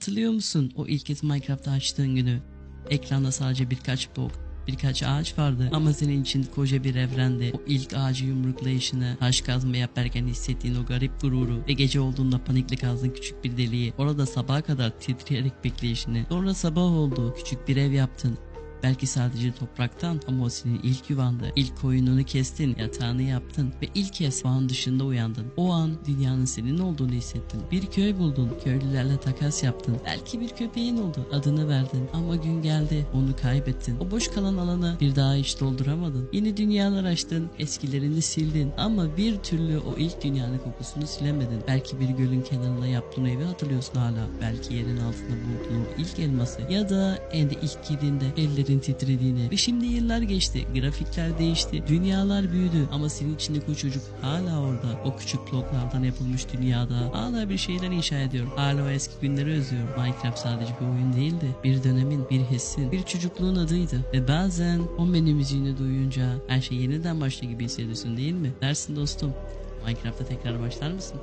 Hatırlıyor musun o ilk kez Minecraft'ı açtığın günü? Ekranda sadece birkaç blok, birkaç ağaç vardı ama senin için koca bir evrendi. O ilk ağacı yumruklayışını, taş kazma yaparken hissettiğin o garip gururu ve gece olduğunda panikle kazdığın küçük bir deliği, orada sabaha kadar titreyerek bekleyişini, sonra sabah oldu, küçük bir ev yaptın. Belki sadece topraktan ama o senin ilk yuvandı. İlk koyununu kestin, yatağını yaptın ve ilk kez bağın dışında uyandın. O an dünyanın senin olduğunu hissettin. Bir köy buldun, köylülerle takas yaptın. Belki bir köpeğin oldu, adını verdin ama gün geldi, onu kaybettin. O boş kalan alanı bir daha hiç dolduramadın. Yeni dünyalar açtın, eskilerini sildin ama bir türlü o ilk dünyanın kokusunu silemedin. Belki bir gölün kenarında yaptığın evi hatırlıyorsun hala. Belki yerin altında bulduğun o ilk elması ya da evde ilk girdiğinde ellerin titrediğini ve şimdi yıllar geçti, grafikler değişti, dünyalar büyüdü ama senin içindeki o çocuk hala orada. O küçük bloklardan yapılmış dünyada hala bir şeyler inşa ediyor. Hala o eski günleri özlüyor. Minecraft sadece bir oyun değildi. Bir dönemin, bir hissin, bir çocukluğun adıydı. Ve bazen o menü müziğini duyunca her şey yeniden başlıyor gibi hissediyorsun değil mi? Dersin dostum. Minecraft'a tekrar başlar mısın?